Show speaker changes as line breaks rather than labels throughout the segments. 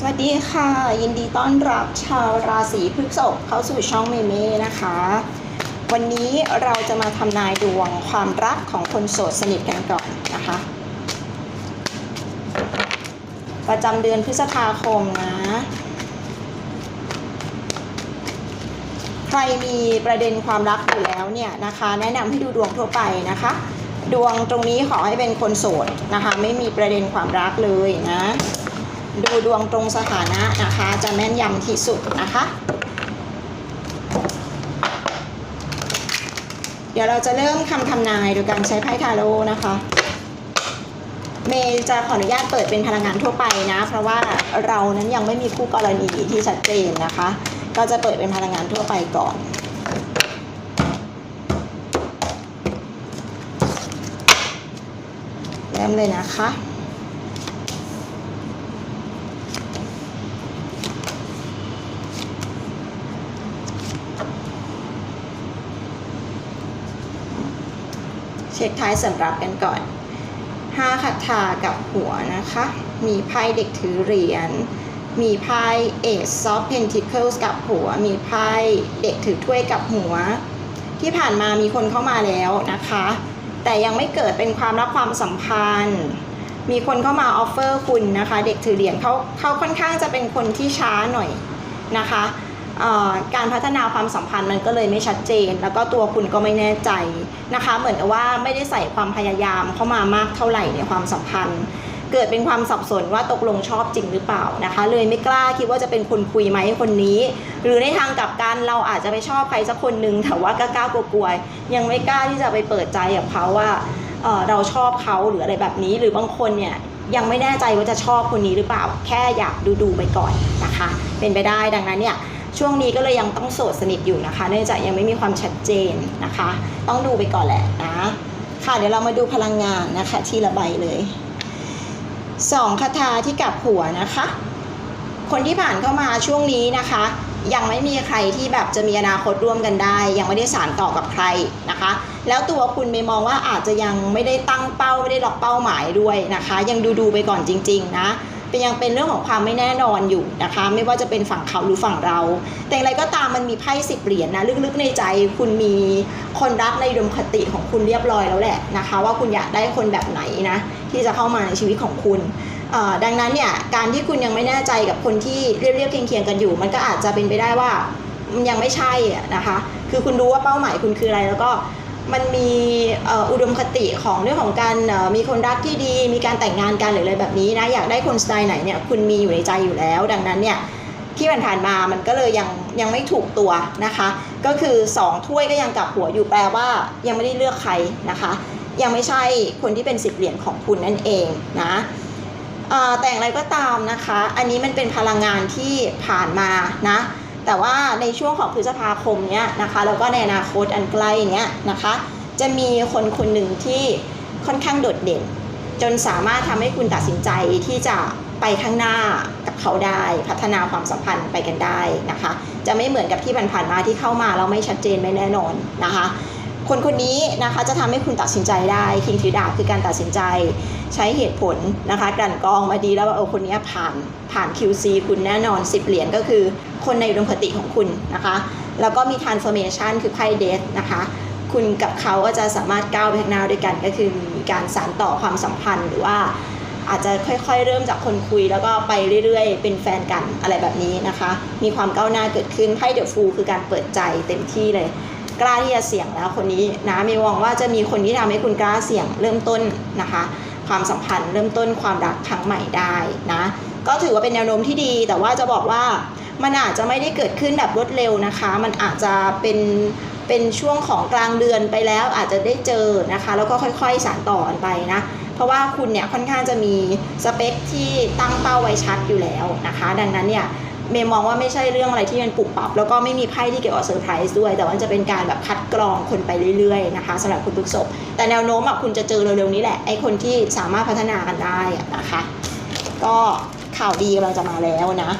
สวัสดีค่ะ ยินดีต้อนรับชาวราศีพฤษภเข้าสู่ช่องเมเม่นะคะ วันนี้เราจะมาทำนายดวงความรักของคนโสดสนิทกันก่อนนะคะ ประจำเดือนพฤษภาคมนะ ใครมีประเด็นความรักอยู่แล้วเนี่ยนะคะ แนะนำให้ดูดวงทั่วไปนะคะ ดวงตรงนี้ขอให้เป็นคนโสดนะคะ ไม่มีประเด็นความรักเลยนะ ดูดวงตรงสถานะนะคะ จะแม่นยำที่สุดนะคะ เดี๋ยวเราจะเริ่มคำทำนายโดยการใช้ไพ่ทาโร่นะคะเมย์จะขออนุญาตเปิดเป็นพลังงานทั่วไปนะ เพราะว่าเรานั้นยังไม่มีคู่กรณีที่ชัดเจนนะคะ ก็จะเปิดเป็นพลังงานทั่วไปก่อน เริ่มเลยนะคะ เช็คท้ายสำรับกันก่อน5คัทธากับหัวนะคะ มีไพ่เด็กถือเหรียญ มีไพ่เอซซอฟเพนทิเคิลกับหัว มีไพ่เด็กถือถ้วยกับหัว ที่ผ่านมามีคนเข้ามาแล้วนะคะ แต่ยังไม่เกิดเป็นความรักความสัมพันธ์ มีคนเข้ามาออฟเฟอร์คุณนะคะ เด็กถือเหรียญเขาเขาค่อนข้างจะเป็นคนที่ช้าหน่อยนะคะ การพัฒนาความสัมพันธ์มันก็เลยไม่ชัดเจน แล้วก็ตัวคุณก็ไม่แน่ใจนะคะ เหมือนกับว่าไม่ได้ใส่ความพยายามเข้ามามากเท่าไหร่ในความสัมพันธ์ เกิดเป็นความสับสนว่าตกลงชอบจริงหรือเปล่านะคะ เลยไม่กล้าคิดว่าจะเป็นคนคุยไหมคนนี้ หรือในทางกลับกันเราอาจจะไปชอบใครสักคนหนึ่งแต่ว่าก็กล้ากลัวๆยังไม่กล้าที่จะไปเปิดใจกับเขาว่าเราชอบเขาหรืออะไรแบบนี้ หรือบางคนเนี่ยยังไม่แน่ใจว่าจะชอบคนนี้หรือเปล่า แค่อยากดูดูๆไปก่อนนะคะ เป็นไปได้ดังนั้นเนี่ย ช่วงนี้ก็เลยยังต้องโสดสนิทอยู่นะคะ เนื่องจากยังไม่มีความชัดเจนนะคะ ต้องดูไปก่อนแหละนะค่ะเดี๋ยวเรามาดูพลังงานนะคะทีละใบเลยสองคาถาที่กลับหัวนะคะ คนที่ผ่านเข้ามาช่วงนี้นะคะ ยังไม่มีใครที่แบบจะมีอนาคตร่วมกันได้ ยังไม่ได้สานต่อกับใครนะคะ แล้วตัวคุณไม่มองว่าอาจจะยังไม่ได้ตั้งเป้าไม่ได้ล็อกเป้าหมายด้วยนะคะ ยังดูดูไปก่อนจริง ๆ นะ เป็นยังเป็นเรื่องของความไม่แน่นอนอยู่นะคะ ไม่ว่าจะเป็นฝั่งเขาหรือฝั่งเรา แต่อย่างไรก็ตามมันมีไพ่สิบเหรียญนะลึกๆในใจคุณมีคนรักในอุดมคติของคุณเรียบร้อยแล้วแหละนะคะ ว่าคุณอยากได้คนแบบไหนนะที่จะเข้ามาในชีวิตของคุณดังนั้นเนี่ยการที่คุณยังไม่แน่ใจกับคนที่เรียบเรียบๆเคียงๆกันอยู่ มันก็อาจจะเป็นไปได้ว่ามันยังไม่ใช่นะคะ คือคุณรู้ว่าเป้าหมายคุณคืออะไรแล้วก็ มันมีอุดมคติของเรื่องของการมีคนรักที่ดี มีการแต่งงานกันหรืออะไรแบบนี้นะอยากได้คนสไตล์ไหนเนี่ยคุณมีอยู่ในใจอยู่แล้ว ดังนั้นเนี่ยที่ผ่านมามันก็เลยยังยังไม่ถูกตัวนะคะ ก็คือสองถ้วยก็ยังกลับหัวอยู่แปลว่ายังไม่ได้เลือกใครนะคะ ยังไม่ใช่คนที่เป็นสิบเหรียญของคุณนั่นเองนะแต่อย่างไรก็ตามนะคะ อันนี้มันเป็นพลังงานที่ผ่านมานะ แต่ว่าในช่วงของพฤษภาคมเนี้ยนะคะแล้วก็ในอนาคตอันใกล้เนี้ยนะคะ จะมีคนคนหนึ่งที่ค่อนข้างโดดเด่น จนสามารถทำให้คุณตัดสินใจที่จะไปข้างหน้ากับเขาได้พัฒนาความสัมพันธ์ไปกันได้นะคะ จะไม่เหมือนกับที่ผ่านๆมาที่เข้ามาแล้วไม่ชัดเจนไม่แน่นอนนะคะ คนคนนี้นะคะจะทำให้คุณตัดสินใจได้คิงถือดาบคือการตัดสินใจใช้เหตุผลนะคะกลั่นกรองมาดีแล้วว่าเออคนนี้ผ่านผ่าน QC คุณแน่นอน 10 เหรียญก็คือ คนในอุดมคติของคุณนะคะ แล้วก็มี transformation คือไพ่เดทนะคะ คุณกับเขาก็จะสามารถก้าวไปข้างหน้าด้วยกัน ก็คือมีการสานต่อความสัมพันธ์หรือว่าอาจจะค่อยๆ เริ่มจากคนคุยแล้วก็ไปเรื่อยๆ เป็นแฟนกันอะไรแบบนี้นะคะ มีความก้าวหน้าเกิดขึ้นไพ่เดอะฟูคือการเปิดใจเต็มที่เลย กล้าที่จะเสี่ยงแล้วคนนี้นะมีหวังว่าจะมีคนที่ทำให้คุณกล้าเสี่ยงเริ่มต้นนะคะ ความสัมพันธ์เริ่มต้นความรักครั้งใหม่ได้นะ ก็ถือว่าเป็นแนวโน้มที่ดี แต่ว่าจะบอกว่า มันอาจจะไม่ได้เกิดขึ้นแบบรวดเร็วนะคะ มันอาจจะเป็นเป็นช่วงของกลางเดือนไปแล้วอาจจะได้เจอนะคะ แล้วก็ค่อยๆสานต่อไปนะเพราะว่าคุณเนี่ยค่อนข้างจะมีสเปคที่ตั้งเป้าไว้ชัดอยู่แล้วนะคะ ดังนั้นเนี่ยเมย์มองว่าไม่ใช่เรื่องอะไรที่มันปรับปับ แล้วก็ไม่มีไพ่ที่เกี่ยวกับเซอร์ไพรส์ด้วย แต่ว่าจะเป็นการแบบคัดกรองคนไปเรื่อยๆนะคะสำหรับคุณพฤกษบแต่แนวโน้มอะคุณจะเจอเร็วๆนี้แหละไอ้คนที่สามารถพัฒนากันได้นะคะ ก็ข่าวดีกำลังจะมาแล้วนะ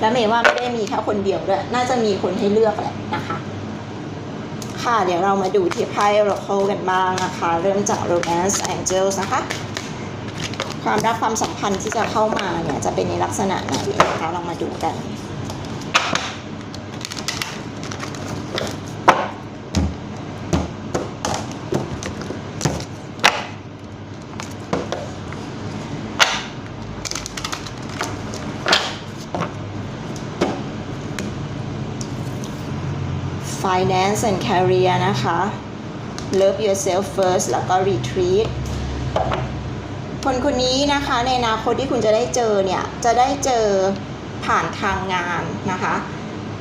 และเมย์ว่าไม่ได้มีแค่คนเดียวด้วย น่าจะมีคนให้เลือกแหละนะคะ ค่ะเดี๋ยวเรามาดูที่ไพ่โรโคกันบ้างนะคะ เริ่มจาก Romance Angels นะคะ ความรักความสัมพันธ์ที่จะเข้ามาเนี่ยจะเป็นในลักษณะไหนนะคะลองมาดูกัน Finance and Career นะคะ Love Yourself First แล้วก็ Retreat คนคนนี้นะคะในอนาคตที่คุณจะได้เจอเนี่ย จะได้เจอผ่านทางงานนะคะ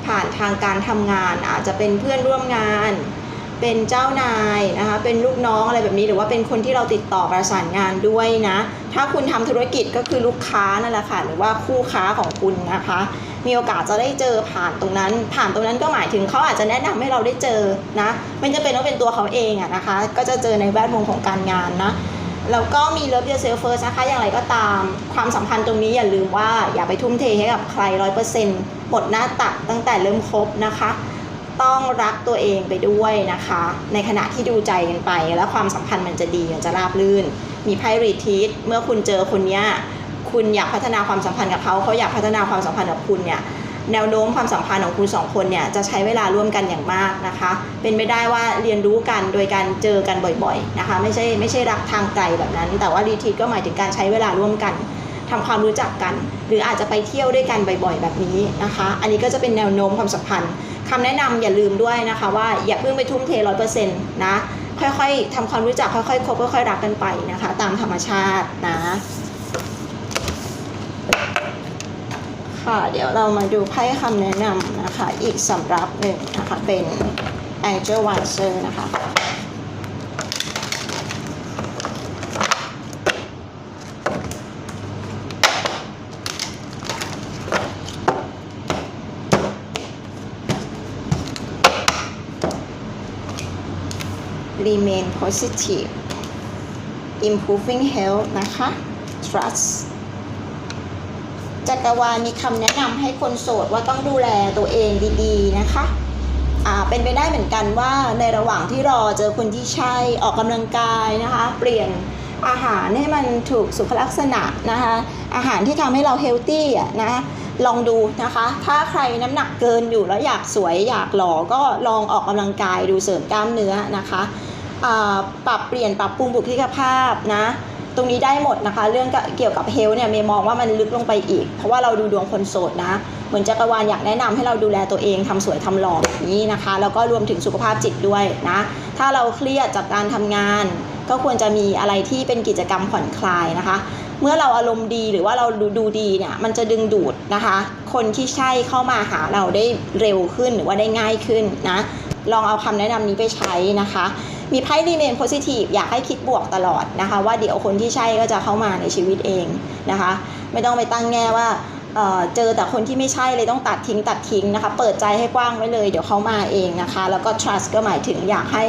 ผ่านทางการทำงานอาจจะเป็นเพื่อนร่วมงาน เป็นเจ้านายนะคะเป็นลูกน้องอะไรแบบนี้หรือว่าเป็นคนที่เราติดต่อประสานงานด้วยนะ ถ้าคุณทำธุรกิจก็คือลูกค้านั่นแหละค่ะหรือว่าคู่ค้าของคุณนะคะ มีโอกาสจะได้เจอผ่านตรงนั้น ผ่านตรงนั้นก็หมายถึงเขาอาจจะแนะนำให้เราได้เจอนะไม่จำเป็นต้องเป็นตัวเขาเองอะนะคะ ก็จะเจอในแวดวงของการงานนะแล้วก็มี Love Yourself First นะคะ อย่างไรก็ตามความสัมพันธ์ตรงนี้อย่าลืมว่าอย่าไปทุ่มเทให้กับใครร้อยเปอร์เซ็นต์หมดหน้าตักตั้งแต่เริ่มคบนะคะ ต้องรักตัวเองไปด้วยนะคะ ในขณะที่ดูใจกันไป แล้วความสัมพันธ์มันจะดีมันจะราบรื่น มีไพ่รีทีสเมื่อคุณเจอคนเนี้ยคุณอยากพัฒนาความสัมพันธ์กับเขาเขาอยากพัฒนาความสัมพันธ์กับคุณเนี่ยแนวโน้มความสัมพันธ์ของคุณสองคนเนี่ยจะใช้เวลาร่วมกันอย่างมากนะคะ เป็นไปได้ว่าเรียนรู้กันโดยการเจอกันบ่อยๆนะคะไม่ใช่ไม่ใช่รักทางไกลแบบนั้น แต่ว่ารีทีก็หมายถึงการใช้เวลาร่วมกันทำความรู้จักกัน หรืออาจจะไปเที่ยวด้วยกันบ่อยๆ แบบนี้นะคะ อันนี้ก็จะเป็นแนวโน้มความสัมพันธ์ คำแนะนำอย่าลืมด้วยนะคะว่าอย่าเพิ่งไปทุ่มเทร้อยเปอร์เซ็นต์นะค่อยๆทำความรู้จักค่อยๆคบค่อยๆรักกันไปนะคะ ตามธรรมชาตินะ ค่ะเดี๋ยวเรามาดูไพ่คำแนะนำนะคะ อีกสำรับหนึ่งนะคะเป็น Angel Wiser นะคะ Remain positive improving health นะคะ trust จักรวาลมีคำแนะนำให้คนโสดว่าต้องดูแลตัวเองดีๆนะคะ อ่า เป็นไปได้เหมือนกันว่าในระหว่างที่รอเจอคนที่ใช่ออกกำลังกายนะคะ เปลี่ยนอาหารให้มันถูกสุขลักษณะนะคะ อาหารที่ทำให้เราเฮลตี้อะนะลองดูนะคะ ถ้าใครน้ำหนักเกินอยู่แล้วอยากสวยอยากหล่อก็ลองออกกำลังกายดูเสริมกล้ามเนื้อนะคะ ปรับเปลี่ยนปรับปรุงบุคลิกภาพนะ ตรงนี้ได้หมดนะคะ เรื่องเกี่ยวกับเฮลเนี่ยเมย์มองว่ามันลึกลงไปอีก เพราะว่าเราดูดวงคนโสดนะ เหมือนจักรวาลอยากแนะนำให้เราดูแลตัวเองทำสวยทำหล่อแบบนี้นะคะ แล้วก็รวมถึงสุขภาพจิตด้วยนะ ถ้าเราเครียดจากการทำงาน ก็ควรจะมีอะไรที่เป็นกิจกรรมผ่อนคลายนะคะเมื่อเราอารมณ์ดีหรือว่าเราดูดูดีเนี่ยมันจะดึงดูดนะคะ คนที่ใช่เข้ามาหาเราได้เร็วขึ้นหรือว่าได้ง่ายขึ้นนะ ลองเอาคำแนะนำนี้ไปใช้นะคะ มีไพ่รีเมนโพซิทีฟอยากให้คิดบวกตลอดนะคะ ว่าเดี๋ยวคนที่ใช่ก็จะเข้ามาในชีวิตเองนะคะ ไม่ต้องไปตั้งแง่ว่าเออเจอแต่คนที่ไม่ใช่เลยต้องตัดทิ้งตัดทิ้งนะคะ เปิดใจให้กว้างไว้เลยเดี๋ยวเขามาเองนะคะ แล้วก็ trust ก็หมายถึงอยากให้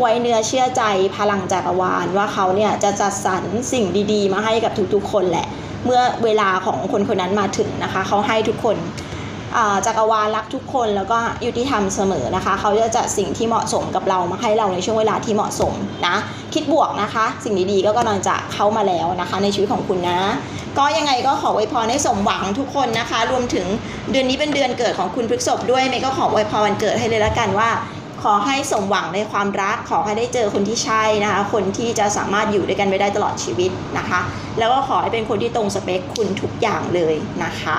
ไว้เนื้อเชื่อใจพลังจักรวาล ว่าเขาเนี่ยจะจัดสรรสิ่งดีๆ มาให้กับทุกๆ คนแหละ เมื่อเวลาของคนคนนั้นมาถึงนะคะ เขาให้ทุกคน จักรวาลรักทุกคนแล้วก็ยุติธรรมเสมอนะคะ เขาจะจัดสิ่งที่เหมาะสมกับเรามาให้เราในช่วงเวลาที่เหมาะสมนะ คิดบวกนะคะ สิ่งดีๆก็กำลังจะเข้ามาแล้วนะคะ ในชีวิตของคุณนะ ก็ยังไงก็ขออวยพรให้สมหวังทุกคนนะคะ รวมถึงเดือนนี้เป็นเดือนเกิดของคุณพฤษภด้วยเมย์ก็ขออวยพรวันเกิดให้เลยละกันว่าขอให้สมหวังในความรัก ขอให้ได้เจอคนที่ใช่นะคะ คนที่จะสามารถอยู่ด้วยกันไปได้ตลอดชีวิตนะคะ แล้วก็ขอให้เป็นคนที่ตรงสเปคคุณทุกอย่างเลยนะคะ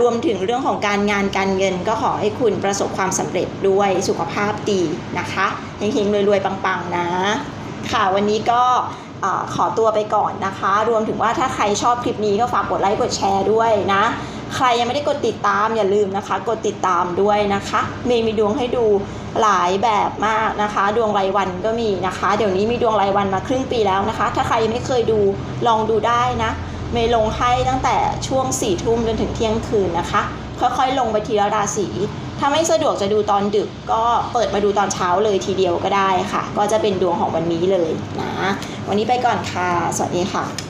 รวมถึงเรื่องของการงานการเงินก็ขอให้คุณประสบความสำเร็จด้วยสุขภาพดีนะคะเฮงๆรวยๆปังๆนะ ค่ะวันนี้ก็ขอตัวไปก่อนนะคะ รวมถึงว่าถ้าใครชอบคลิปนี้ก็ฝากกดไลค์กดแชร์ด้วยนะ ใครยังไม่ได้กดติดตามอย่าลืมนะคะ กดติดตามด้วยนะคะ เมย์มีดวงให้ดูหลายแบบมากนะคะ ดวงรายวันก็มีนะคะ เดี๋ยวนี้มีดวงรายวันมาครึ่งปีแล้วนะคะ ถ้าใครยังไม่เคยดูลองดูได้นะ เมย์ลงให้ตั้งแต่ช่วง4ี่ทุ่มจนถึงเที่ยงคืนนะคะ ค่อยๆ ลงไปทีละราศีถ้าไม่สะดวกจะดูตอนดึกก็เปิดมาดูตอนเช้าเลยทีเดียวก็ได้ค่ะ ก็จะเป็นดวงของวันนี้เลยนะ วันนี้ไปก่อนค่ะ สวัสดีค่ะ